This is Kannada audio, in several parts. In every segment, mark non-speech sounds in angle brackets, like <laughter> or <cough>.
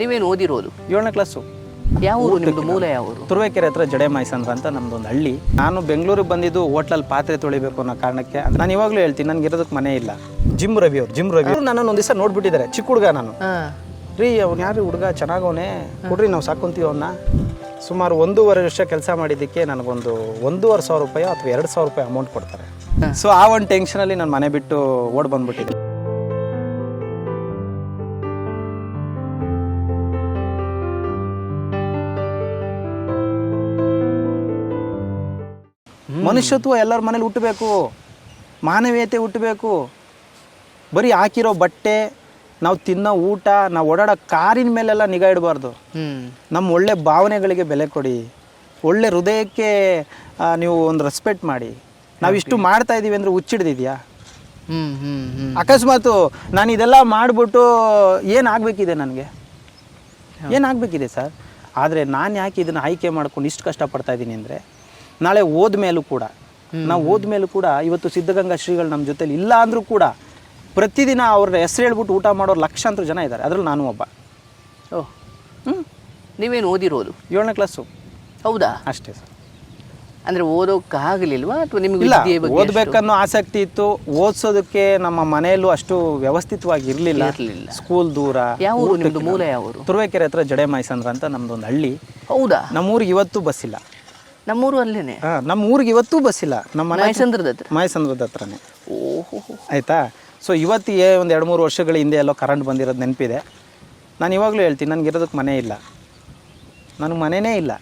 ನೀವೇನು ಓದಿರೋದು? ಏಳನೇ ಕ್ಲಾಸು ಯಾವ ಊರು ನಿಮ್ದು ಮೂಲ ಯಾವ ಊರು ತುರುವೇಕೆರೆ ಹತ್ರ ಜಡೆ ಮೈಸಂದ್ರ ಅಂತ ನಮ್ದು ಒಂದು ಹಳ್ಳಿ. ನಾನು ಬೆಂಗಳೂರಿಗೆ ಬಂದಿದ್ದು ಹೋಟ್ಲಲ್ಲಿ ಪಾತ್ರೆ ತೊಳಿಬೇಕು ಅನ್ನೋ ಕಾರಣಕ್ಕೆ. ನಾನು ಇವಾಗಲೂ ಹೇಳ್ತೀನಿ ನನಗೆ ಇರೋದಕ್ಕೆ ಮನೆ ಇಲ್ಲ. ಜಿಮ್ ರವಿ ಅವ್ರು ಜಿಮ್ ರವಿ. ಅವರು ನನ್ನನ್ನು ಒಂದು ದಿವಸ ನೋಡ್ಬಿಟ್ಟಿದ್ದಾರೆ ಚಿಕ್ಕ ಹುಡುಗ ನಾನು. ರೀ ಅವ್ನು ಯಾರು ಹುಡುಗ? ಚೆನ್ನಾಗವನೆ. ಕೊಡ್ರಿ ನಾವು ಸಾಕೊಂತೀವಿ ಅವನ್ನ ಸುಮಾರು ಒಂದೂವರೆ ವರ್ಷ ಕೆಲಸ ಮಾಡಿದ್ದಕ್ಕೆ ನನಗೊಂದು ಒಂದೂವರೆ ಸಾವಿರ ರೂಪಾಯಿ ಅಥವಾ ಎರಡು ಸಾವಿರ ರೂಪಾಯಿ ಅಮೌಂಟ್ ಕೊಡ್ತಾರೆ. ಸೊ ಆ ಒಂದು ಟೆನ್ಷನಲ್ಲಿ ನಾನು ಮನೆ ಬಿಟ್ಟು ಓಡ್ ಬಂದ್ಬಿಟ್ಟಿದ್ದೆ ಮನುಷ್ಯತ್ವ ಎಲ್ಲರ ಮನೇಲಿ ಹುಟ್ಟಬೇಕು. ಮಾನವೀಯತೆ ಹುಟ್ಟಬೇಕು. ಬರೀ ಹಾಕಿರೋ ಬಟ್ಟೆ ನಾವು ತಿನ್ನೋ ಊಟ ನಾವು ಓಡಾಡೋ ಕಾರಿನ ಮೇಲೆಲ್ಲ ನಿಗಾ ಇಡಬಾರ್ದು. ನಮ್ಮ ಒಳ್ಳೆ ಭಾವನೆಗಳಿಗೆ ಬೆಲೆ ಕೊಡಿ. ಒಳ್ಳೆ ಹೃದಯಕ್ಕೆ ನೀವು ಒಂದು ರೆಸ್ಪೆಕ್ಟ್ ಮಾಡಿ. ನಾವಿಷ್ಟು ಮಾಡ್ತಾ ಇದ್ದೀವಿ ಅಂದರೆ ಹುಚ್ಚಿಡ್ದಿದ್ಯಾ? ಅಕಸ್ಮಾತು ನಾನು ಇದೆಲ್ಲ ಮಾಡಿಬಿಟ್ಟು ಏನಾಗಬೇಕಿದೆ ನನಗೆ? ಏನಾಗಬೇಕಿದೆ ಸರ್? ಆದರೆ ನಾನು ಯಾಕೆ ಇದನ್ನು ಆಯ್ಕೆ ಮಾಡ್ಕೊಂಡು ಇಷ್ಟು ಕಷ್ಟಪಡ್ತಾ ಇದ್ದೀನಿ ಅಂದರೆ ನಾಳೆ ಹೋದ ಮೇಲೂ ಕೂಡ. ನಾವು ಹೋದ ಮೇಲೂ ಕೂಡ ಇವತ್ತು ಸಿದ್ಧಗಂಗಾ ಶ್ರೀಗಳು ನಮ್ಮ ಜೊತೆಲಿ ಇಲ್ಲ ಅಂದರೂ ಕೂಡ ಪ್ರತಿದಿನ ಅವ್ರ ಹೆಸರು ಹೇಳ್ಬಿಟ್ಟು ಊಟ ಮಾಡೋರು ಲಕ್ಷಾಂತರ ಜನ ಇದ್ದಾರೆ ಅದ್ರಲ್ಲಿ ನಾನು ಒಬ್ಬ. ಓಹ್ ಹ್ಞೂ ನೀವೇನು ಓದಿರೋದು? ಏಳನೇ ಕ್ಲಾಸು. ಹೌದಾ? ಅಷ್ಟೇ ಸರ್. ಅಂದರೆ ಓದೋಕ್ಕಾಗಲಿಲ್ವಾ ಅಥವಾ ನಿಮಗೆ ಇಲ್ಲ ಓದಬೇಕನ್ನೋ ಆಸಕ್ತಿ ಇತ್ತು. ಓದಿಸೋದಕ್ಕೆ ನಮ್ಮ ಮನೆಯಲ್ಲೂ ಅಷ್ಟು ವ್ಯವಸ್ಥಿತವಾಗಿ ಇರಲಿಲ್ಲ. ಸ್ಕೂಲ್ ದೂರ ಯಾವ ಊರು? ನಿಮ್ದು ಮೂಲ ಯಾವ ಊರು? ತುರುವೇಕೆರೆ ಹತ್ರ ಜಡೆ ಮೈಸಂದ್ರ ಅಂತ ನಮ್ದು ಒಂದು ಹಳ್ಳಿ. ಹೌದಾ? ನಮ್ಮೂರಿಗೆ ಇವತ್ತು ಬಸ್ ಇಲ್ಲ. ನಮ್ಮೂರು ಅಲ್ಲೇನೆ? ಹಾ, ನಮ್ಮ ಊರಿಗೆ ಇವತ್ತೂ ಬಸ್ ಇಲ್ಲ. ನಮ್ಮ ಮನೆ ಮೈಸಂದ್ರದ ಹತ್ರ? ಮಾಯಸಂದ್ರದ ಹತ್ರನೇ. ಓಹೋ ಆಯ್ತಾ? ಸೊ ಇವತ್ತಿಗೆ ಒಂದು ಎರಡು ಮೂರು ವರ್ಷಗಳ ಹಿಂದೆ ಎಲ್ಲೋ ಕರೆಂಟ್ ಬಂದಿರೋದು ನೆನಪಿದೆ. ನಾನು ಇವಾಗಲೂ ಹೇಳ್ತೀನಿ ನನಗೆ ಇರೋದಕ್ಕೆ ಮನೆ ಇಲ್ಲ. ನನಗೆ ಮನೆಯೇ ಇಲ್ಲ.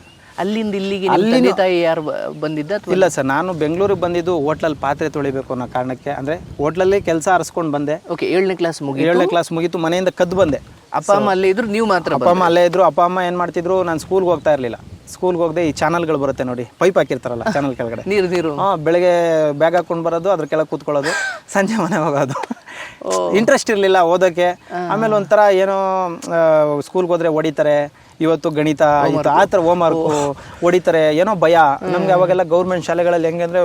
ಅಲ್ಲಿಂದ ಇಲ್ಲಿಗೆ ನಿಮ್ಮ ತಂದೆ ತಾಯಿ ಯಾರು ಬಂದಿದ್ದ ಅಥವಾ ಇಲ್ಲ ಸರ್ ನಾನು ಬೆಂಗಳೂರಿಗೆ ಬಂದಿದ್ದು ಹೋಟ್ಲಲ್ಲಿ ಪಾತ್ರೆ ತೊಳಿಬೇಕು ಅನ್ನೋ ಕಾರಣಕ್ಕೆ. ಅಂದರೆ ಹೋಟ್ಲಲ್ಲೇ ಕೆಲಸ ಆರಿಸ್ಕೊಂಡು ಬಂದೆ. ಓಕೆ ಏಳನೇ ಕ್ಲಾಸ್ ಮುಗಿ ಏಳನೇ ಕ್ಲಾಸ್ ಮುಗೀತು ಮನೆಯಿಂದ ಕದ್ದು ಬಂದೆ. ಅಪ್ಪ ಅಮ್ಮ ಅಲ್ಲೇ ಇದ್ರು ನೀವು ಮಾತ್ರ ಅಪ್ಪ ಅಮ್ಮ ಅಲ್ಲೇ ಇದ್ರು ಅಪ್ಪ ಅಮ್ಮ ಏನು ಮಾಡ್ತಿದ್ರು ನಾನು ಸ್ಕೂಲ್ಗೆ ಹೋಗ್ತಾ ಇರಲಿಲ್ಲ. ಸ್ಕೂಲ್ಗೆ ಹೋಗದೆ ಈ ಚಾನಲ್ಗಳು ಬರುತ್ತೆ ನೋಡಿ. ಪೈಪ್ ಹಾಕಿರ್ತಾರಲ್ಲ ಚಾನಲ್ ಕೆಳಗಡೆ. ನೀರು ನೀರು. ಹಾಂ ಬೆಳಗ್ಗೆ ಬ್ಯಾಗ್ ಹಾಕೊಂಡು ಬರೋದು ಅದ್ರ ಕೆಳಗೆ ಕೂತ್ಕೊಳ್ಳೋದು ಸಂಜೆ ಮನೆ ಹೋಗೋದು. ಇಂಟ್ರೆಸ್ಟ್ ಇರಲಿಲ್ಲ ಓದೋಕ್ಕೆ ಆಮೇಲೆ ಒಂಥರ ಏನೋ ಸ್ಕೂಲ್ಗೆ ಹೋದ್ರೆ ಹೊಡಿತಾರೆ. ಇವತ್ತು ಗಣಿತ ಆಯ್ತು ಆ ಥರ ಹೋಮ್ವರ್ಕು ಹೊಡಿತಾರೆ ಏನೋ ಭಯ. ನಮ್ಗೆ ಅವಾಗೆಲ್ಲ ಗೌರ್ಮೆಂಟ್ ಶಾಲೆಗಳಲ್ಲಿ ಹೆಂಗೆ ಅಂದರೆ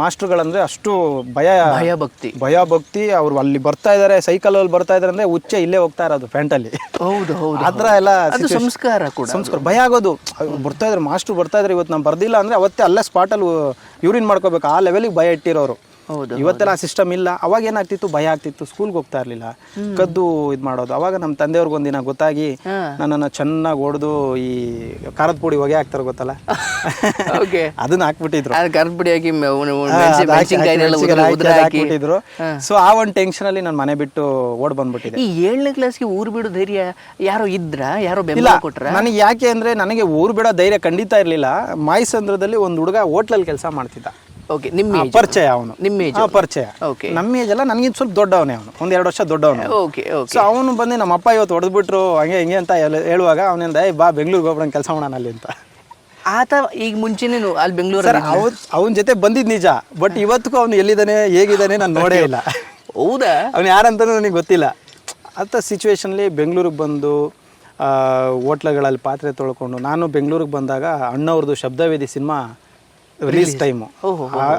ಮಾಸ್ಟ್ರುಗಳಂದ್ರೆ ಅಷ್ಟು ಭಯ. ಭಯ ಭಕ್ತಿ. ಭಯ ಭಕ್ತಿ. ಅವ್ರು ಅಲ್ಲಿ ಬರ್ತಾ ಇದಾರೆ ಸೈಕಲ್ ಅಲ್ಲಿ ಬರ್ತಾ ಇದಾರೆ ಅಂದ್ರೆ ಉಚ್ಚೆ ಇಲ್ಲೇ ಹೋಗ್ತಾ ಇರೋದು ಪ್ಯಾಂಟಲ್ಲಿ ಹೌದು ಹೌದು ಆ ಥರ ಎಲ್ಲ ಸಂಸ್ಕಾರ ಕೂಡ. ಸಂಸ್ಕಾರ. ಭಯ ಆಗೋದು. ಬರ್ತಾ ಇದ್ರೆ ಮಾಸ್ಟ್ರು ಬರ್ತಾ ಇದ್ರೆ ಇವತ್ತು ನಾನು ಬರ್ದಿಲ್ಲ ಅಂದ್ರೆ ಅವತ್ತೇ ಅಲ್ಲೇ ಸ್ಪಾಟಲ್ಲಿ ಯೂರಿನ್ ಮಾಡ್ಕೋಬೇಕು. ಆ ಲೆವೆಲಿಗೆ ಭಯ ಇಟ್ಟಿರೋರು. ಇವತ್ತೆಲ್ಲ ಸಿಸ್ಟಮ್ ಇಲ್ಲ. ಅವಾಗ ಏನಾಗ್ತಿತ್ತು? ಭಯ ಆಗ್ತಿತ್ತು. ಸ್ಕೂಲ್ಗೆ ಹೋಗ್ತಾ ಇರ್ಲಿಲ್ಲ. ಕದ್ದು ಇದು ಮಾಡೋದು. ಅವಾಗ ನಮ್ಮ ತಂದೆಯವ್ರಿಗೆ ಒಂದಿನ ಗೊತ್ತಾಗಿ. ನನ್ನನ್ನು ಚೆನ್ನಾಗಿ ಹೊಡೆದು ಈ ಖಾರದ ಪುಡಿ ಹೊಗೆ ಹಾಕ್ತಾರೆ ಗೊತ್ತಲ್ಲ? <laughs> ಓಕೆ. ಅದನ್ನ ಹಾಕ್ಬಿಟ್ಟಿದ್ರು. ಕರ್ದ್ ಹಾಕ್ಬಿಟ್ಟಿದ್ರು. ಸೊ ಆ ಒಂದು ಟೆನ್ಷನ್ ಅಲ್ಲಿ ನಾನು ಮನೆ ಬಿಟ್ಟು ಓಡ್ ಬಂದ್ಬಿಟ್ಟಿದೆ. ಈ ಏಳನೇ ಕ್ಲಾಸ್ಗೆ ಊರ್ ಬಿಡೋ ಧೈರ್ಯ ಯಾರೋ ಇದ್ರ? ಯಾರೋ ಬೆಲ್ಲ ಕೊಟ್ರ? ನನಗೆ ಯಾಕೆ ಅಂದ್ರೆ ನನಗೆ ಊರ್ ಬಿಡೋ ಧೈರ್ಯ ಖಂಡಿತ ಇರಲಿಲ್ಲ. ಮಾಯಸಂದ್ರದಲ್ಲಿ ಒಂದು ಹುಡುಗ ಹೋಟ್ಲಲ್ಲಿ ಕೆಲಸ ಮಾಡ್ತಿದ್ದ. ಓಕೆ ನಿಮ್ಮ age. ಪರಿಚಯ ಅವನು. ನಿಮ್ಮ ಆ, ಪರಿಚಯ. ಓಕೆ ನಮ್ಮ ಏಜ್ ಅಲ್ಲ ನನಗಿಂತ ಸ್ವಲ್ಪ ದೊಡ್ಡವನೇ ಅವನು. ಒಂದ್ ಎರಡು ವರ್ಷ ದೊಡ್ಡವನು ಓಕೆ ಓಕೆ ಸೊ ಅವನು ಬಂದು ನಮ್ಮ ಅಪ್ಪ ಇವತ್ತು ಹೊಡೆದ್ಬಿಟ್ರು ಹಂಗೆ ಹಿಂಗೆ ಅಂತ ಹೇಳ- ಹೇಳುವಾಗ ಅವನಿಂದ ಏ ಬಾ ಬೆಂಗಳೂರಿಗೆ ಹೋಗ್ಬಿಡ ಕೆಲಸ ಮಾಡೋಣ ಅಲ್ಲಿ ಅಂತ. ಆತ ಈಗ ಮುಂಚೆನೇ ಅಲ್ಲಿ ಬೆಂಗಳೂರು ಸರ್ ಅವತ್ ಅವನ ಜೊತೆ ಬಂದಿದ್ ನಿಜ. ಬಟ್ ಇವತ್ತಿಗೂ ಅವನು ಎಲ್ಲಿದ್ದಾನೆ ಹೇಗಿದ್ದಾನೆ ನಾನು ನೋಡೇ ಇಲ್ಲ. ಹೌದಾ? ಅವನು ಯಾರಂತನೂ ನನಗೆ ಗೊತ್ತಿಲ್ಲ. ಅಂಥ ಸಿಚುವೇಶನ್ಲಿ ಬೆಂಗಳೂರಿಗೆ ಬಂದು ಹೋಟ್ಲಗಳಲ್ಲಿ ಪಾತ್ರೆ ತೊಳ್ಕೊಂಡು ನಾನು ಬೆಂಗಳೂರಿಗೆ ಬಂದಾಗ ಅಣ್ಣವ್ರದ್ದು ಶಬ್ದವೇದಿ ಸಿನಿಮಾ ರಿಲೀಸ್ ಟೈಮು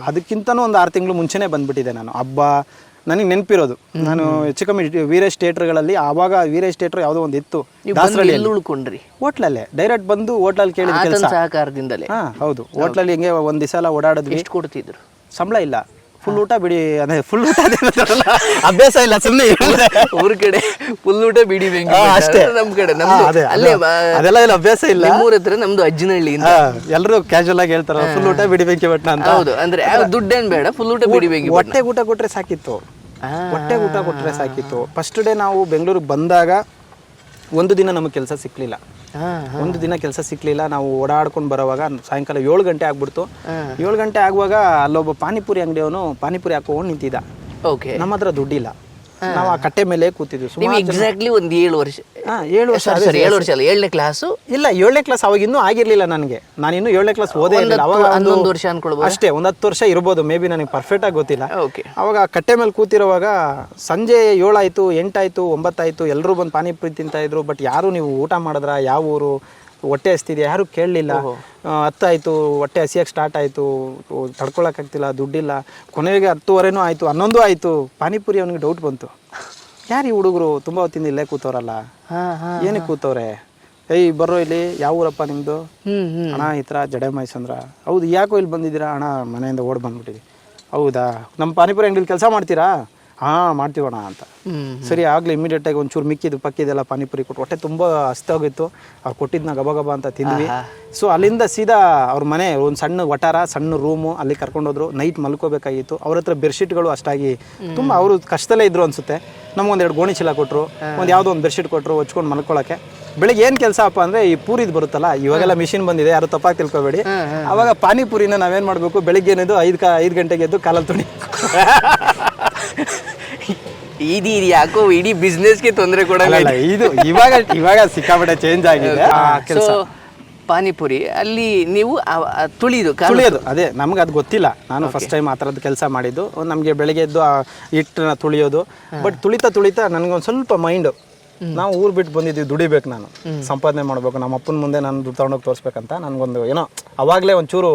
ಅದಕ್ಕಿಂತನೂ ಒಂದು ಆರು ತಿಂಗಳು ಮುಂಚೆನೇ ಬಂದ್ಬಿಟ್ಟಿದೆ ನಾನು. ಹಬ್ಬ ನನಗೆ ನೆನಪಿರೋದು. ನಾನು ಹೆಚ್ಚು ಕಮ್ಮಿ ವೀರೇಶ್ ಥಿಯೇಟರ್ಗಳಲ್ಲಿ ಆವಾಗ ವೀರೇಶ್ ಥಿಯೇಟರ್ ಯಾವುದೋ ಒಂದು ಇತ್ತು. ಉಳ್ಕೊಂಡ್ರಿ ಹೋಟ್ಲಲ್ಲೇ. ಡೈರೆಕ್ಟ್ ಬಂದು ಹೋಟ್ಲಲ್ಲಿ ಕೇಳಿದ ಕೆಲಸ. ಸಹಕಾರದಿಂದಲೇ. ಹೌದು. ಹೋಟ್ಲಲ್ಲಿ ಹಿಂಗೆ ಒಂದು ದಿವಸ ಎಲ್ಲ ಓಡಾಡೋದು ಎಷ್ಟು ಕೊಡ್ತಿದ್ರು? ಸಂಬಳ ಇಲ್ಲ. ಫುಲ್ ಊಟ ಬಿಡಿ ಅದೇ ಫುಲ್ ಊಟ <laughs> ಅಭ್ಯಾಸ ಇಲ್ಲ ಸುಮ್ಮನೆ ಊರ ಕಡೆ ಫುಲ್ ಊಟ ಬಿಡಿ ಬೆಂಕಿ ಅಷ್ಟೇ. ನಮ್ ಕಡೆ ನಮ್ದು ಅಲ್ಲೇ ಅದೆಲ್ಲ ಇಲ್ಲ ಅಭ್ಯಾಸ ಇಲ್ಲ. ಮೂರ್ ಹತ್ರ ನಮ್ದು ಅಜ್ಜನಹಳ್ಳಿ ಎಲ್ಲರೂ ಕ್ಯಾಶುವಲ್ ಆಗಿ ಹೇಳ್ತಾರ ಫುಲ್ ಊಟ ಬಿಡಿ ಬೆಂಕಿ ಬಟ್ನ ಅಂತ. ಹೌದು ಅಂದ್ರೆ ದುಡ್ಡೇನ್ ಬೇಡ ಫುಲ್ ಊಟ ಬಿಡಿ ಬೆಂಕಿ ಹೊಟ್ಟೆ ಊಟ ಕೊಟ್ರೆ ಸಾಕಿತ್ತು. ಹೊಟ್ಟೆ ಊಟ ಕೊಟ್ರೆ ಸಾಕಿತ್ತು. ಫಸ್ಟ್ ಡೇ ನಾವು ಬೆಂಗಳೂರಿಗೆ ಬಂದಾಗ ಒಂದು ದಿನ ನಮಗೆ ಕೆಲಸ ಸಿಕ್ಲಿಲ್ಲ. ಹಾ ಒಂದು ದಿನ ಕೆಲಸ ಸಿಕ್ಲಿಲ್ಲ ನಾವು ಓಡಾಡ್ಕೊಂಡು ಬರೋವಾಗ ಸಾಯಂಕಾಲ ಏಳು ಗಂಟೆ ಆಗ್ಬಿಡ್ತು. ಏಳು ಗಂಟೆ ಆಗುವಾಗ ಅಲ್ಲೊಬ್ಬ ಪಾನಿಪುರಿ ಅಂಗಡಿಯವನು ಪಾನಿಪುರಿ ಹಾಕೊಂಡು ನಿಂತಿದ್ದ. ಓಕೆ. ನಮ್ಮ ಹತ್ರ ದುಡ್ಡಿಲ್ಲ. ನಾವು ಆ ಕಟ್ಟೆ ಮೇಲೆ ಕೂತಿದ್ವಿ. ನೀವು ಸುಮಾರು ಎಕ್ಸಾಕ್ಟ್ಲಿ ಒಂದು ಏಳು ವರ್ಷ. ಹಾ, ಏಳು ವರ್ಷ ಸಾರಿ ಸಾರಿ ಏಳು ವರ್ಷ ಅಲ್ಲ ಏಳನೇ ಕ್ಲಾಸು ಇಲ್ಲ ಏಳನೇ ಕ್ಲಾಸ್ ಅವಾಗ ಇನ್ನೂ ಆಗಿರ್ಲಿಲ್ಲ ನನಗೆ. ನಾನು ಇನ್ನೂ ಏಳನೇ ಕ್ಲಾಸ್ ಓದೇ ಇರಲಿಲ್ಲ. ಅವಾಗ ಒಂದು- ಹನ್ನೊಂದು ವರ್ಷ ಅನ್ಕೊಳ್ಬೋದು? ಅಷ್ಟೇ ಒಂದು ಹತ್ತು ವರ್ಷ ಇರ್ಬೋದು. ಮೇ ಬಿ ನನಗೆ ಪರ್ಫೆಕ್ಟ್ ಆಗಿ ಗೊತ್ತಿಲ್ಲ. ಓಕೆ ಅವಾಗ ಆ ಕಟ್ಟೆ ಮೇಲೆ ಕೂತಿರುವಾಗ ಸಂಜೆ ಏಳಾಯ್ತು ಎಂಟಾಯ್ತು ಒಂಬತ್ತಾಯ್ತು ಎಲ್ಲರೂ ಬಂದು ಪಾನಿಪುರಿ ತಿಂತಾ ಇದ್ರು. ಬಟ್ ಯಾರು ನೀವು ಊಟ ಮಾಡಿದ್ರ? ಯಾವ ಊರು? ಹೊಟ್ಟೆ ಹಸ್ತಿದೆ ಯಾರು ಕೇಳಲಿಲ್ಲ. ಹತ್ತಾಯ್ತು ಹೊಟ್ಟೆ ಹಸಿಯಕ್ಕೆ ಸ್ಟಾರ್ಟ್ ಆಯಿತು. ತಡ್ಕೊಳಕ್ಕಾಗ್ತಿಲ್ಲ ದುಡ್ಡಿಲ್ಲ. ಕೊನೆಗೆ ಹತ್ತುವರೆನೂ ಆಯಿತು ಹನ್ನೊಂದು ಆಯಿತು. ಪಾನಿಪುರಿ ಅವನಿಗೆ ಡೌಟ್ ಬಂತು. ಯಾರು ಈ ಹುಡುಗರು? ತುಂಬ ಹೊತ್ತಿಂದ ಇಲ್ಲೇ ಕೂತವ್ರಲ್ಲ. ಏನಕ್ಕೆ ಕೂತವ್ರೆ? ಏಯ್ ಬರ್ರೋ ಇಲ್ಲಿ ಯಾವ ಊರಪ್ಪ ನಿಮ್ಮದು ಹ್ಮ್ ಹ್ಮ್. ಅಣ್ಣ ಈ ಥರ ಜಡೆ ಮೈಸಂದ್ರ ಹೌದು ಯಾಕೋ ಇಲ್ಲಿ ಬಂದಿದ್ದೀರಾ? ಅಣ್ಣ ಮನೆಯಿಂದ ಓಡ್ ಬಂದ್ಬಿಟ್ಟಿದ್ವಿ ಹೌದಾ? ನಮ್ಮ ಪಾನಿಪುರಿ ಅಂಗಡಿಲಿ ಕೆಲಸ ಮಾಡ್ತೀರಾ? ಹಾಂ ಮಾಡ್ತೀವಣ ಅಂತ. ಸರಿ ಆಗ್ಲಿ ಆಗಲಿ ಇಮಿಡಿಯೇಟಾಗಿ ಒಂಚೂರು ಮಿಕ್ಕಿದ್ದು ಪಕ್ಕಿದೆಲ್ಲ ಪಾನಿಪುರಿ ಕೊಟ್ಟು ಹೊಟ್ಟೆ ತುಂಬ ಹಸ್ತಾಗಿತ್ತು ಅವ್ರು ಕೊಟ್ಟಿದ್ನ ಗಬ ಗಬ ಅಂತ ತಿಂದ್ವಿ. ಸೊ ಅಲ್ಲಿಂದ ಸೀದಾ ಅವ್ರ ಮನೆ ಒಂದು ಸಣ್ಣ ವಟಾರ ಸಣ್ಣ ರೂಮು ಅಲ್ಲಿ ಕರ್ಕೊಂಡೋದ್ರು. ನೈಟ್ ಮಲ್ಕೋಬೇಕಾಗಿತ್ತು. ಅವ್ರ ಹತ್ರ ಬೆಡ್ಶೀಟ್ಗಳು ಅಷ್ಟಾಗಿ ತುಂಬಾ ಅವರು ಕಷ್ಟದಲ್ಲೇ ಇದ್ರು ಅನ್ಸುತ್ತೆ. ನಮಗೊಂದೆರಡು ಗೋಣಿ ಚೀಲ ಕೊಟ್ಟರು ಒಂದು ಯಾವುದೋ ಒಂದು ಬೆಡ್ಶೀಟ್ ಕೊಟ್ಟರು ಹೊಚ್ಕೊಂಡು ಮಲ್ಕೊಳಕ್ಕೆ. ಬೆಳಿಗ್ಗೆ ಏನು ಕೆಲಸ ಅಪ್ಪ ಅಂದರೆ ಈ ಪೂರಿದು ಬರುತ್ತಲ್ಲ ಇವಾಗೆಲ್ಲ ಮಿಷಿನ್ ಬಂದಿದೆ ಯಾರು ತಪ್ಪಾಗಿ ತಿಳ್ಕೊಬೇಡಿ. ಅವಾಗ ಪಾನಿಪುರಿನ ನಾವೇನು ಮಾಡಬೇಕು? ಬೆಳಿಗ್ಗೆ ಏನಿದು ಐದು ಕಾ ಐದು ಗಂಟೆಗೆ ಎದ್ದು ಕಾಲಲ್ಲಿ ತುಣಿ <laughs> ಇದು ಇದು ಯಾಕೋ ಇಡೀ ಬಿಸ್ನೆಸ್ಗೆ ತೊಂದರೆ ಕೊಡಲ್ಲ. ಇದು ಇವಾಗ ಇವಾಗ ಸಿಕ್ಕಾಪಟ್ಟೆ ಚೇಂಜ್ ಆಗಿದೆ. ಕೆಲಸ. ಪಾನಿಪುರಿ ಅಲ್ಲಿ ನೀವು ತುಳಿದು ತುಳಿಯೋದು ಅದೇ ನಮ್ಗೆ ಅದು ಗೊತ್ತಿಲ್ಲ. ನಾನು ಫಸ್ಟ್ ಟೈಮ್ ಆ ಥರದ್ದು ಕೆಲಸ ಮಾಡಿದ್ದು. ನಮಗೆ ಬೆಳಗ್ಗೆ ಎದ್ದು ಆ ಹಿಟ್ಟನ್ನ ತುಳಿಯೋದು. ಬಟ್ ತುಳಿತಾ ತುಳಿತಾ ನನಗೊಂದು ಸ್ವಲ್ಪ ಮೈಂಡು ನಾವು ಊರು ಬಿಟ್ಟು ಬಂದಿದ್ದೀವಿ ದುಡಿಬೇಕು ನಾನು. ಸಂಪಾದನೆ ಮಾಡಬೇಕು. ನಮ್ಮ ಅಪ್ಪನ ಮುಂದೆ ನಾನು ದುಡ್ಡು ತಗೊಂಡೋಗಿ ತೋರಿಸ್ಬೇಕಂತ ನನಗೊಂದು ಏನೋ ಅವಾಗಲೇ ಒಂಚೂರು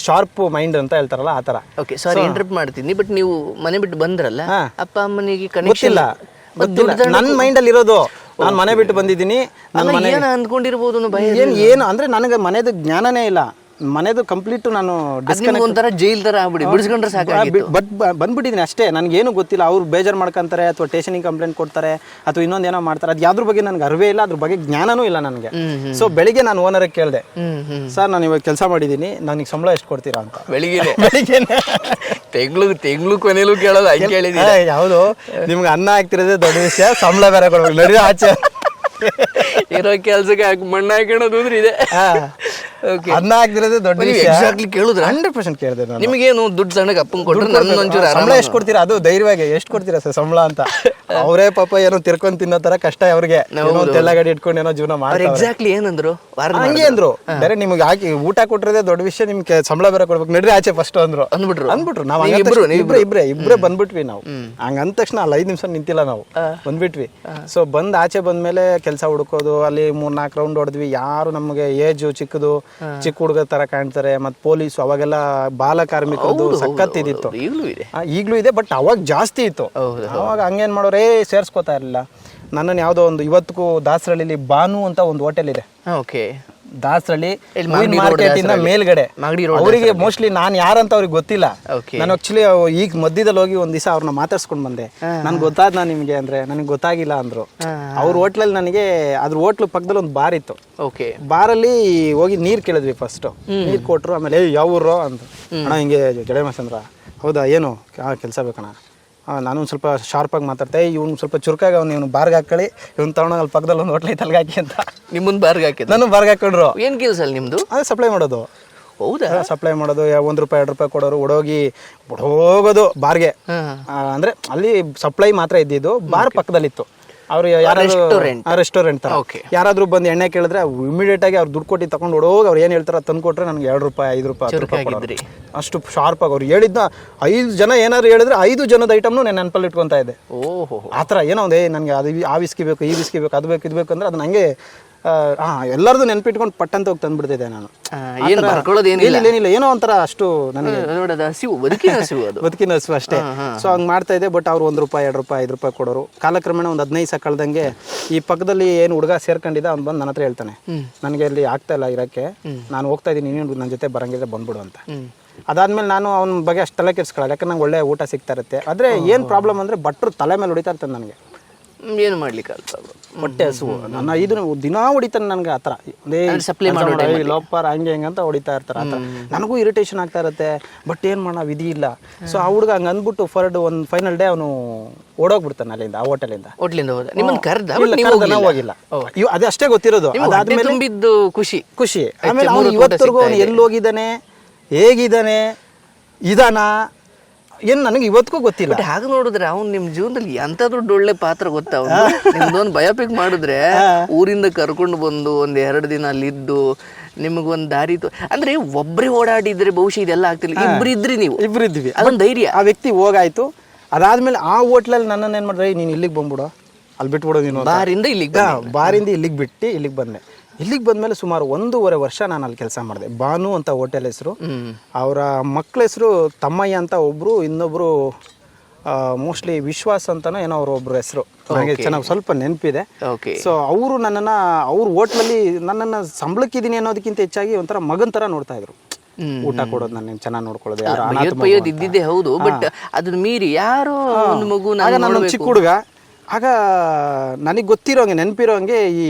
ಶಾರ್ಪ್ ಮೈಂಡ್ ಅಂತ ಹೇಳ್ತಾರಲ್ಲ ಆ ಥರ ಓಕೆ ಸಾರಿ ಇಂಟರ್ಪ್ಟ್ ಮಾಡ್ತೀನಿ ಬಟ್ ನೀವು ಮನೆ ಬಿಟ್ಟು ಬಂದ್ರಲ್ಲ ಅಪ್ಪ ಅಮ್ಮನಿಗೆ ಕನೆಕ್ಷನ್ ಇಲ್ಲ ನನ್ನ ಮೈಂಡಲ್ಲಿ ಇರೋದು ನಾನು ಮನೆ ಬಿಟ್ಟು ಬಂದಿದ್ದೀನಿ ನನ್ನ ಮನೆ ಏನ ಅಂದ್ಕೊಂಡಿರ್ಬೋದು ಏನು ಅಂದ್ರೆ ಅಂದರೆ ನನಗೆ ಮನೆದು ಜ್ಞಾನನೇ ಇಲ್ಲ. ಮನೆದು ಕಂಪ್ಲೀಟ್ ನಾನು ಒಂಥರ ಜೈಲ್ ತರ ಆಗ್ಬಿಡಿ ಬಿಡಿಸ್ಕೊಂಡ್ರೆ ಸಾಕು ಬಟ್ ಬಂದ್ಬಿಟ್ಟಿದ್ದೀನಿ ಅಷ್ಟೇ. ನನಗೇನು ಗೊತ್ತಿಲ್ಲ. ಅವ್ರು ಬೇಜಾರು ಮಾಡ್ಕೊಂತಾರೆ ಅಥವಾ ಸ್ಟೇಷನಿಗೆ ಕಂಪ್ಲೇಂಟ್ ಕೊಡ್ತಾರೆ ಅಥವಾ ಇನ್ನೊಂದು ಏನೋ ಮಾಡ್ತಾರೆ. ಅದು ಯಾವ್ದ್ರ ಬಗ್ಗೆ ನನಗೆ ಅರಿವೇ ಇಲ್ಲ. ಅದ್ರ ಬಗ್ಗೆ ಜ್ಞಾನನೂ ಇಲ್ಲ ನನಗೆ. ಸೊ ಬೆಳಿಗ್ಗೆ ನಾನು ಓನರಿಗೆ ಕೇಳಿದೆ ಹ್ಮ್ ಹ್ಮ್. ಸರ್ ನಾನು ಇವಾಗ ಕೆಲಸ ಮಾಡಿದ್ದೀನಿ ನನಗೆ ಸಂಬಳ ಎಷ್ಟು ಕೊಡ್ತೀರಾ ಅಂತ. ಬೆಳಿಗ್ಗೆ <laughs> ಬೆಳಿಗ್ಗೆ ತೆಂಗ್ಳು ತೆಂಗ್ಳು ಕೊನೆಲೂ ಕೇಳೋದು ಹಂಗೆ ಕೇಳಿದಿ ಯಾವುದು? ನಿಮ್ಗೆ ಅನ್ನ ಹಾಕ್ತಿರೋದೇ ದೊಡ್ಡ ವಿಷಯ. ಸಂಬಳ ಬೇರೆ ಕೊಡ್ಬೇಕು. ನಡಿ ಆಚೆ. <laughs> ಇರೋ ಕೆಲ್ಸಕ್ಕೆ ಹಾಕಿ ಮಣ್ಣು ಹಾಕೋಣದು ಅಂದ್ರೆ ಇದೆ. ಹಾ. ಓಕೆ ಅನ್ನ ಹಾಕ್ತಿರೋದೇ ದೊಡ್ಡ ನೀವು ವಿಷಯ. ಎಕ್ಸಾಕ್ಟ್ಲಿ ಕೇಳಿದ್ರೆ? ಹಂಡ್ರೆಡ್ ಪರ್ಸೆಂಟ್ ಕೇಳಿದೆ ನಾನು. ನಿಮಗೇನು ದುಡ್ಡು ಸಣ್ಣಗೆ ಅಪ್ಪಂಗೆ ಕೊಟ್ಟರೆ ನನ್ನ ಒಂಚೂರು ಸಂಬಳ ಎಷ್ಟು ಕೊಡ್ತೀರಾ? ಅದು ಧೈರ್ಯವಾಗಿ ಎಷ್ಟು ಕೊಡ್ತೀರಾ ಸರ್ ಸಂಬಳ ಅಂತ? <laughs> ಅವರೇ ಪಾಪ ಏನೋ ತಿರ್ಕೊಂಡ್ ತಿನ್ನೋ ತರ ಕಷ್ಟ ಅವ್ರಿಗೆ. ತೆಲ್ಲಗಡಿ ಇಟ್ಕೊಂಡು ಏನೋ ಜೀವನ ಮಾಡಿ ಎಕ್ಸಾಕ್ಟ್ಲಿ ಏನಂದ್ರು? ಹಂಗೆ ಅಂದ್ರು. ಬೇರೆ ನಿಮ್ಗೆ ಹಾಕಿ ಊಟ ಕೊಟ್ಟಿರೋದೇ ದೊಡ್ಡ ವಿಷಯ ನಿಮ್ಗೆ ಸಂಬಳ ಬೇರೆ ಕೊಡ್ಬೇಕು. ನಡ್ರಿ ಆಚೆ ಫಸ್ಟ್ ಅಂದ್ರು. ಅಂದ್ಬಿಟ್ರು. ಅಂದ್ಬಿಟ್ರು. ನಾವು ಇಬ್ರು ಇಬ್ರು, ಇಬ್ರೆ. ಬಂದ್ಬಿಟ್ವಿ ನಾವು. ಹಂಗ ಅಂದ ತಕ್ಷಣ ಅಲ್ಲಿ ಐದು ನಿಮಿಷ ನಿಂತಿಲ್ಲ ನಾವು. ಬಂದ್ಬಿಟ್ವಿ. ಸೊ ಬಂದ್ ಆಚೆ ಬಂದ್ಮೇಲೆ ಕೆಲಸ ಹುಡುಕೋದು ಅಲ್ಲಿ ಮೂರ್ ನಾಲ್ಕು ರೌಂಡ್ ಹೊಡೆದ್ವಿ. ಯಾರು ನಮಗೆ ಏಜ್ ಚಿಕ್ಕದು ಚಿಕ್ಕ ಹುಡುಗ ತರ ಕಾಣ್ತಾರೆ. ಮತ್ ಪೊಲೀಸ್ ಅವಾಗೆಲ್ಲ ಬಾಲ ಕಾರ್ಮಿಕರದು ಸಖತ್ ಇದಿತ್ತು. ಈಗಲೂ ಇದೆ. ಆ, ಈಗ್ಲೂ ಇದೆ ಬಟ್ ಅವಾಗ ಜಾಸ್ತಿ ಇತ್ತು. ಅವಾಗ ಹಂಗೇನ್ ಮಾಡೋರೇ ಸೇರ್ಸ್ಕೊತಾ ಇರಲಿಲ್ಲ. ನನ್ನನ್ನು ಯಾವುದೋ ಒಂದು ಇವತ್ತಿಗೂ ದಾಸರಳ್ಳಿಲಿ ಬಾನು ಅಂತ ಒಂದು ಹೋಟೆಲ್ ಇದೆ. ಓಕೆ ದಾಸರಳ್ಳಿ ಮಾರ್ಕೆಟ್ ಇಂದ ಮೇಲ್ಗಡೆ. ಅವರಿಗೆ ಮೋಸ್ಟ್ಲಿ ನಾನು ಯಾರಂತ ಅವ್ರಿಗೆ ಗೊತ್ತಿಲ್ಲ. ನಾನು ಆಕ್ಚುಲಿ ಈಗ ಮಧ್ಯದಲ್ಲಿ ಹೋಗಿ ಒಂದ್ ದಿವಸ ಅವ್ರನ್ನ ಮಾತಾಡ್ಸ್ಕೊಂಡ್ ಬಂದೆ. ನನ್ ಗೊತ್ತಾದ್ನ ನಿಮ್ಗೆ ಅಂದ್ರೆ? ನನಗೆ ಗೊತ್ತಾಗಿಲ್ಲ ಅಂದ್ರು. ಅವ್ರ ಹೋಟ್ಲಲ್ಲಿ ನನಗೆ ಅದ್ರ ಹೋಟ್ಲು ಪಕ್ಕದಲ್ಲಿ ಒಂದು ಬಾರ್ ಇತ್ತು. ಓಕೆ ಬಾರಲ್ಲಿ ಹೋಗಿ ನೀರ್ ಕೇಳಿದ್ವಿ ಫಸ್ಟ್ ನೀರ್ ಕೊಟ್ರು ಆಮೇಲೆ ಯಾವ ಊರು ಅಂತ ಅಣ್ಣ ಹಿಂಗೆ ಜಡೆ ಮಸಂದ್ರ ಹೌದಾ ಏನು? ಕೆಲಸ ಬೇಕಣ್ಣ. ನಾನು ಸ್ವಲ್ಪ ಶಾರ್ಪಾಗಿ ಮಾತಾಡ್ತೆ. ಇವ್ನು ಸ್ವಲ್ಪ ಚುರುಕಾಗಿ ಅವ್ನು ಇವ್ನು ಬಾರ್ಗೆ ಹಾಕೊಳ್ಳಿ ಇವ್ನು ತಗೊಂಡಾಗ ಅಲ್ಲಿ ಪಕ್ಕದಲ್ಲಿ ಒಂದು ಹೋಟ್ಲೈತೆ ಐತೆ ಹಾಕಿ ಅಂತ. ನಿಮ್ಮನ್ನು ಬಾರ್ಗೆ ಹಾಕಿದ್ರು ನಾನು ಬಾರ್ಗೆ ಹಾಕೊಂಡ್ರು ಏನು ಕೆಲಸ ಅಲ್ಲಿ ನಿಮ್ಮದು ಅದೇ ಸಪ್ಲೈ ಮಾಡೋದು. ಹೌದಾ? ಸಪ್ಲೈ ಮಾಡೋದು. ಒಂದು ರೂಪಾಯಿ ಎರಡು ರೂಪಾಯಿ ಕೊಡೋರು ಒಡೋಗಿ ಹೋಗೋದು ಬಾರ್ಗೆ. ಅಂದರೆ ಅಂದ್ರೆ ಅಲ್ಲಿ ಸಪ್ಲೈ ಮಾತ್ರ ಇದ್ದಿದ್ದು ಬಾರ್ ಪಕ್ಕದಲ್ಲಿತ್ತು ಅವ್ರು ಯಾರಾದ್ರೂ Restaurant. ರೆಸ್ಟೋರೆಂಟ್ ತರ. ಯಾರಾದ್ರೂ ಬಂದು ಎಣ್ಣೆ ಕೇಳಿದ್ರೆ ಇಮಿಡಿಯೇಟ್ ಆಗಿ ಅವ್ರು ದುಡ್ಡು ಕೊಟ್ಟು ತಗೊಂಡು ಹೋಗಿ ಅವ್ರು ಏನು ಹೇಳ್ತಾರ ತಂದು ಕೊಟ್ರೆ ನನಗೆ ಎರಡು ರೂಪಾಯಿ ಐದು ರೂಪಾಯಿ ಹತ್ತು ರೂಪಾಯಿ. ಅಷ್ಟು ಶಾರ್ಪ್ ಆಗಿ ಅವ್ರು ಹೇಳಿದ್ನ ಐದು ಜನ ಏನಾದ್ರು ಹೇಳಿದ್ರೆ ಐದು ಜನದ ಐಟಮ್ನು ನಾನು ನೆನಪಲ್ಲಿ ಇಟ್ಕೊಂತ ಇದ್ದೆ ಓಹೋ ಆ ಥರ ಏನೋ ಒಂದು ಏ ನನಗೆ ಅದು ಆ ವಿಸ್ಕಿ ಬೇಕು ಈ ವಿಸ್ಕಿ ಬೇಕು ಅದು ಬೇಕು ಇದು ಬೇಕು ಅಂದ್ರೆ ಅದು ನನಗೆ ಹಾಂ ಎಲ್ಲರದು ನೆನ್ಪಿಟ್ಕೊಂಡು ಪಟ್ಟಂತ ಹೋಗಿ ತಂದ್ಬಿಡ್ತಿದ್ದೆ ನಾನು. ಏನು ಏನಿಲ್ಲ. ಏನೋ ಒಂಥರ ಅಷ್ಟು ನನಗೆ ನೋಡೋದು ಹಸಿವು ಬದುಕಿನ ಹಸಿವು ಅದು. ಬದುಕಿನ ಹಸಿವು ಅಷ್ಟೇ. ಸೊ ಹಂಗೆ ಮಾಡ್ತಾ ಇದ್ದೆ ಬಟ್ ಅವ್ರು ಒಂದು ರೂಪಾಯಿ ಎರಡು ರೂಪಾಯಿ ಐದು ರೂಪಾಯಿ ಕೊಡೋರು. ಕಾಲಕ್ರಮೇಣ ಒಂದು ಹದಿನೈದು ಸಕ್ಕಳ್ದಂಗೆ ಕಳ್ದಂಗೆ ಈ ಪಕ್ಕದಲ್ಲಿ ಏನು ಹುಡುಗ ಸೇರ್ಕೊಂಡಿದ್ದ ಅವ್ನು ಬಂದು ನನ್ನ ಹತ್ರ ಹೇಳ್ತಾನೆ. ನನಗೆ ಅಲ್ಲಿ ಆಗ್ತಾ ಇಲ್ಲ ಇರಕ್ಕೆ. ನಾನು ಹೋಗ್ತಾ ಇದ್ದೀನಿ ನೀನು ನನ್ನ ಜೊತೆ ಬರಂಗಿದ್ರೆ ಬಂದ್ಬಿಡು ಅಂತ. ಅದಾದ್ಮೇಲೆ ನಾನು ಅವನ ಬಗ್ಗೆ ಅಷ್ಟು ತಲೆ ಕೆರ್ಸ್ಕೊಳ್ಳಲ್ಲ ಯಾಕಂದ್ರೆ ನಂಗೆ ಒಳ್ಳೆ ಊಟ ಸಿಗ್ತಾ ಇರುತ್ತೆ. ಆದರೆ ಏನು ಪ್ರಾಬ್ಲಮ್ ಅಂದರೆ ಭಟ್ರು ತಲೆ ಮೇಲೆ ಹೊಡಿತಾ ಇರ್ತಾನೆ ನನಗೆ. ಏನು ಮಾಡ್ಲಿಕ್ಕೆ ಮೊಟ್ಟೆ ಹೊಟ್ಟೆ ಹಸುವು ನನ್ನ ಇದು ದಿನಾ ಹೊಡಿತಾನೆ ನನಗೆ ಆ ಥರ. ಸಪ್ಲೈ ಮಾಡೋ ಲೋಪರ್ ಹಂಗೆ ಹಂಗೆ ಅಂತ ಹೊಡಿತಾ ಇರ್ತಾರೆ ಆ ಥರ. ನನಗೂ ಇರಿಟೇಷನ್ ಆಗ್ತಾ ಇರುತ್ತೆ ಬಟ್ ಏನು ಮಾಡೋ ವಿಧಿ ಇಲ್ಲ. ಸೊ ಆ ಹುಡುಗ ಹಂಗೆ ಅಂದ್ಬಿಟ್ಟು ಫರ್ಡ್ ಒಂದು ಫೈನಲ್ ಡೇ ಅವನು ಓಡೋಗ್ಬಿಡ್ತಾನೆ ಅಲ್ಲಿಂದ ಆ ಹೋಟೆಲಿಂದ ಹೋಟ್ಲಿಂದ ಹೋದ. ನಿಮ್ಮನ್ನ ಕರೆದ ನೀವು ಹೋಗಿಲ್ಲ. ಇವ್- ಅದೇ ಅಷ್ಟೇ ಗೊತ್ತಿರೋದು. ಅದಾದ್ಮೇಲೆ ತುಂಬಿದ್ದು ಖುಷಿ. ಖುಷಿ. ಆಮೇಲೆ ಅವನು ಇವತ್ತರೆಗೂ ಅವನು ಎಲ್ಲಿ ಹೋಗಿದ್ದಾನೆ ಹೇಗಿದ್ದಾನೆ ಇದಾನ? ಏನು ನನಗೆ ಇವತ್ತಿಗೂ ಗೊತ್ತಿಲ್ಲ. ಬಟ್ ಹಾಗೆ ನೋಡಿದ್ರೆ ಅವ್ನು ನಿಮ್ ಜೀವನದಲ್ಲಿ ಎಂತ ದೊಡ್ಡ ಒಳ್ಳೆ ಪಾತ್ರ ಗೊತ್ತಾ ಅವ್ನು ನಿಮ್ದೊಂದು ಬಯೋಪಿಕ್ ಮಾಡಿದ್ರೆ ಊರಿಂದ ಕರ್ಕೊಂಡು ಬಂದು ಒಂದ್ ಎರಡು ದಿನ ಅಲ್ಲಿದ್ದು ನಿಮಗೊಂದು ದಾರಿ ತೋ- ಅಂದ್ರೆ ಒಬ್ಬರೇ ಓಡಾಡಿದ್ರೆ ಬಹುಶಃ ಇದೆಲ್ಲ ಆಗ್ತಿಲ್ಲ. ಇಬ್ರು ಇದ್ರಿ ನೀವು. ಇಬ್ರು ಇದ್ವಿ ಅದೊಂದು ಧೈರ್ಯ. ಆ ವ್ಯಕ್ತಿ ಹೋಗಾಯ್ತು. ಅದಾದ್ಮೇಲೆ ಆ ಹೋಟ್ಲಲ್ಲಿ ನನ್ನನ್ನು ಏನು ಮಾಡಿದ್ರೆ ನೀನು ಇಲ್ಲಿಗೆ ಬಂದ್ಬಿಡು. ಅಲ್ಲಿ ಬಿಟ್ಬಿಡೋ ನೀನು. ಬಾರಿಂದ ಇಲ್ಲಿಗೆ ಬಾರಿಂದ ಇಲ್ಲಿಗೆ ಬಿಟ್ಟು ಇಲ್ಲಿಗೆ ಬಂದೆ. ಇಲ್ಲಿಗೆ ಬಂದ್ಮೇಲೆ ಸುಮಾರು ಒಂದೂವರೆ ವರ್ಷ ನಾನು ಅಲ್ಲಿ ಕೆಲಸ ಮಾಡಿದೆ. ಬಾನು ಅಂತ ಹೋಟೆಲ್ ಹೆಸರು. ಅವರ ಮಕ್ಕಳ ಹೆಸರು ತಮ್ಮಯ್ಯ ಅಂತ ಒಬ್ರು ಇನ್ನೊಬ್ರು ಮೋಸ್ಟ್ಲಿ ವಿಶ್ವಾಸ್ ಅಂತನೋ ಏನೋ ಅವ್ರ ಒಬ್ರು ಹೆಸರು. ನನಗೆ ಚೆನ್ನಾಗಿ ಸ್ವಲ್ಪ ನೆನಪಿದೆ. ಸೊ ಅವರು ನನ್ನನ್ನು ಅವ್ರ ಹೋಟ್ಲಲ್ಲಿ ನನ್ನನ್ನು ಸಂಬಳಕ್ಕಿದ್ದೀನಿ ಅನ್ನೋದಕ್ಕಿಂತ ಹೆಚ್ಚಾಗಿ ಒಂಥರ ಮಗನ ಥರ ನೋಡ್ತಾ ಇದ್ರು. ಊಟ ಕೊಡೋದು ನನ್ನ ಚೆನ್ನಾಗಿ ನೋಡ್ಕೊಳ್ಳೋದು ಯಾರು. ಇದ್ದಿದ್ದೆ ಹೌದು ಬಟ್ ಅದನ್ನ ಮೀರಿ ಯಾರು ಒಂದು ಮಗು ನಾನು ನಾನು ಚಿಕ್ಕ ಹುಡುಗ. ಆಗ ನನಗೆ ಗೊತ್ತಿರೋಂಗೆ ನೆನಪಿರೋಂಗೆ ಈ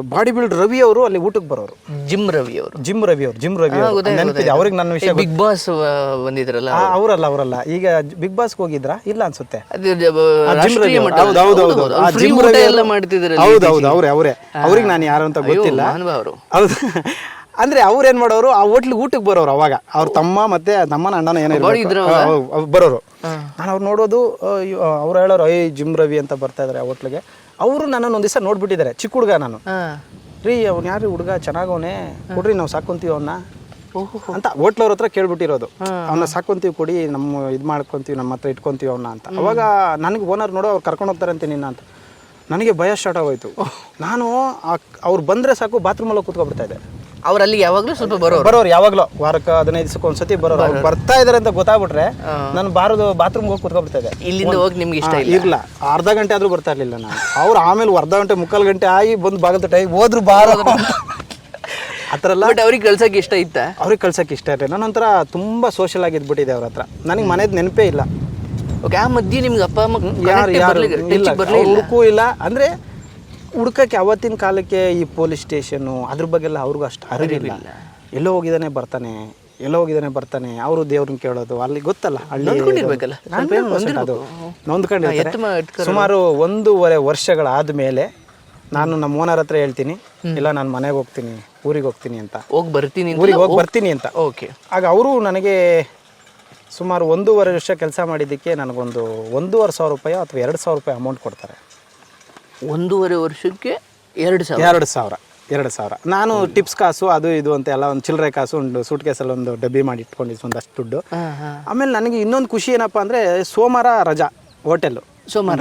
ಬಾಡಿ ಬಿಲ್ಡ್ ರವಿ ಅವರು ಅಲ್ಲಿ ಊಟಕ್ಕೆ ಬರೋರು. ಜಿಮ್ ರವಿ ಅವರು. ಜಿಮ್ ರವಿ ಅವರು ಜಿಮ್ ರವಿ ಅವರು. ನೆನಪಿದೆ ಅವ್ರಿಗೆ ನನ್ನ ವಿಷಯ ಬಿಗ್ ಬಾಸ್ ಬಂದಿದ್ರಲ್ಲ ಅವರಲ್ಲ ಅವರಲ್ಲ. ಈಗ ಬಿಗ್ ಬಾಸ್ ಹೋಗಿದ್ರಾ? ಇಲ್ಲ ಅನ್ಸುತ್ತೆ. ಜಿಮ್ ರವಿ ಎಲ್ಲ ಅವರು- ಮಾಡ್ತಿದ್ರಲ್ಲ ಹೌದು ಹೌದು ಅವರೇ ಅವರೇ. ಅವ್ರಿಗೆ ನಾನು ಯಾರು ಅಂತ ಗೊತ್ತಿಲ್ಲ. ಹೌದು. ಅಂದ್ರೆ ಅವ್ರು ಏನ್ ಮಾಡೋರು ಆ ಹೋಟ್ಲಿಗೆ ಊಟಕ್ಕೆ ಬರೋರು ಅವಾಗ. ಅವ್ರ ತಮ್ಮ ಮತ್ತೆ ತಮ್ಮನ ಅಣ್ಣನ ಏನೋ ಬರೋರು. ನಾನು ಅವ್ರು ನೋಡೋದು ಅವ್ರು ಹೇಳೋರು ಐ ಜಿಮ್ ರವಿ ಅಂತ ಬರ್ತಾ ಇದಾರೆ ಆ ಹೋಟ್ಲಿಗೆ. ಅವರು ನನ್ನನ್ನು ಒಂದ್ ದಿವಸ ನೋಡ್ಬಿಟ್ಟಿದ್ದಾರೆ ಚಿಕ್ಕ ಹುಡುಗ ನಾನು. ರೀ ಅವ್ನು ಯಾರು ಹುಡುಗ? ಚೆನ್ನಾಗವನೆ. ಕೊಡ್ರಿ ನಾವು ಸಾಕೊಂತೀವಿ ಅವನ್ನ ಅಂತ ಹೋಟ್ಲವ್ರ ಹತ್ರ ಕೇಳ್ಬಿಟ್ಟಿರೋದು. ಅವನ್ನ ಸಾಕೊಂತೀವಿ ಕೊಡಿ ನಮ್ಮ ಇದು ಮಾಡ್ಕೊಂತೀವಿ ನಮ್ಮ ಹತ್ರ ಇಟ್ಕೊಂತೀವಿ ಅವನ್ನ ಅಂತ. ಅವಾಗ ನನಗೆ ಓನರ್ ನೋಡೋ ಅವ್ರು ಕರ್ಕೊಂಡು ಹೋಗ್ತಾರೆ ಅಂತ ನಿನ್ನ ಅಂತ. ನನಗೆ ಭಯ ಸ್ಟಾರ್ಟ್ ಆಗೋಯ್ತು. ನಾನು ಅವ್ರು ಬಂದ್ರೆ ಸಾಕು ಬಾತ್ರೂಮಲ್ಲಿ ಕೂತ್ಕೊಬಿಡ್ತಾ ಇದ್ದೆ. ಅವ್ರು ಯಾವಾಗಲೂ ಸ್ವಲ್ಪ ಬರೋ ಬರೋರು ಯಾವಾಗಲೂ. ವಾರಕ್ಕೆ ಹದಿನೈದು ದಿವಸಕ್ಕೆ ಒಂದ್ಸತಿ ಬರೋರು. ಅವ್ರು ಬರ್ತಾ ಇದಾರೆ ಅಂತ ಗೊತ್ತಾಗ್ಬಿಟ್ರೆ ನಾನು ಬಾರದು ಬಾತ್ರೂಮ್ ಹೋಗಿ ಕುತ್ಕೊಬಿಡ್ತಾ ಇದ್ದೆ ಇಲ್ಲಿಂದ ಹೋಗಿ ನಿಮ್ಗೆ ಇಷ್ಟ ಇಲ್ಲ. ಅರ್ಧ ಗಂಟೆ ಆದ್ರೂ ಬರ್ತಾ ಇರ್ಲಿಲ್ಲ ನಾನು. ಅವ್ರು ಆಮೇಲೆ ಅರ್ಧ ಗಂಟೆ ಮುಕ್ಕಾಲು ಗಂಟೆ ಆಗಿ ಬಂದು ಬಾಗದ ತಟ್ಟಿ ಹೋದ್ರು ಬಾರ. ಆ ಥರ ಎಲ್ಲ ಬಟ್ ಅವ್ರಿಗೆ ಕಳ್ಸಕ್ಕೆ ಇಷ್ಟ ಇತ್ತ? ಅವ್ರಿಗೆ ಕಳ್ಸಕ್ಕೆ ಇಷ್ಟ ಇರಲಿಲ್ಲ. ನಾನು ಒಂಥರ ತುಂಬ ಆಗಿ ಇದ್ಬಿಟ್ಟಿದೆ ಅವ್ರ ಹತ್ರ. ನನಗೆ ಮನೇದು ನೆನಪೇ ಇಲ್ಲ. ಓಕೆ ಆ ಮಧ್ಯೆ ನಿಮ್ಗೆ ಅಪ್ಪ ಅಮ್ಮ ಯಾರು ಯಾರು? ಇಲ್ಲ. ಹುಡುಕೂ ಇಲ್ಲ. ಅಂದರೆ ಹುಡ್ಕಕ್ಕೆ ಅವತ್ತಿನ ಕಾಲಕ್ಕೆ ಈ ಪೊಲೀಸ್ ಸ್ಟೇಷನ್ನು ಅದ್ರ ಬಗ್ಗೆ ಎಲ್ಲ ಅವ್ರಿಗೂ ಅಷ್ಟು ಅರಿವಿಲ್ಲ. ಎಲ್ಲೋ ಹೋಗಿದ್ದಾನೆ ಬರ್ತಾನೆ ಎಲ್ಲೋ ಹೋಗಿದ್ದಾನೆ ಬರ್ತಾನೆ ಅವರು ದೇವ್ರನ್ನ ಕೇಳೋದು ಅಲ್ಲಿ ಗೊತ್ತಲ್ಲ ಹಳ್ಳಿ ನೊಂದ್ಕೊಂಡಿರ್ಬೇಕಲ್ಲ? ಸ್ವಲ್ಪ ಏನೋ 100% ಅದು ನೊಂದ್ಕೊಂಡಿರ್ತಾರೆ. ಎತ್ತು ಮಾ- ಎತ್ಕೊ- ಸುಮಾರು ಒಂದೂವರೆ ವರ್ಷಗಳಾದ ಮೇಲೆ ನಾನು ನಮ್ಮ ಓನರ್ ಹತ್ರ ಹೇಳ್ತೀನಿ ಇಲ್ಲ ನಾನು ಮನೆಗೆ ಹೋಗ್ತೀನಿ ಊರಿಗೆ ಹೋಗ್ತೀನಿ ಅಂತ. ಹೋಗಿ ಬರ್ತೀನಿ ಊರಿಗೆ ಹೋಗಿ ಬರ್ತೀನಿ ಅಂತ. ಓಕೆ. ಆಗ ಅವರು ನನಗೆ ಸುಮಾರು ಒಂದೂವರೆ ವರ್ಷ ಕೆಲಸ ಮಾಡಿದ್ದಕ್ಕೆ ನನಗೊಂದು ಒಂದೂವರೆ ಸಾವಿರ ರೂಪಾಯಿ ಅಥವಾ ಎರಡು ಸಾವಿರ ರೂಪಾಯಿ ಅಮೌಂಟ್ ಕೊಡ್ತಾರೆ. ಒಂದೂವರೆ ವರ್ಷಕ್ಕೆ ಎರಡು ಸಾವಿರ. ಎರಡು ಸಾವಿರ ಎರಡು ಸಾವಿರ. ನಾನು ಟಿಪ್ಸ್ ಕಾಸು ಅದು ಇದು ಅಂತ ಎಲ್ಲ ಒಂದು ಚಿಲ್ಲರೆ ಕಾಸು ಒಂದು ಸೂಟ್ ಕೇಸಲ್ಲಿ ಒಂದು ಡಬ್ಬಿ ಮಾಡಿ ಇಟ್ಕೊಂಡಿದ್ದು ಒಂದಷ್ಟು ದುಡ್ಡು. ಆಮೇಲೆ ನನಗೆ ಇನ್ನೊಂದು ಖುಷಿ ಏನಪ್ಪ ಅಂದರೆ ಸೋಮವಾರ ರಜಾ ಹೋಟೆಲ್ಲು. ಸೋಮವಾರ.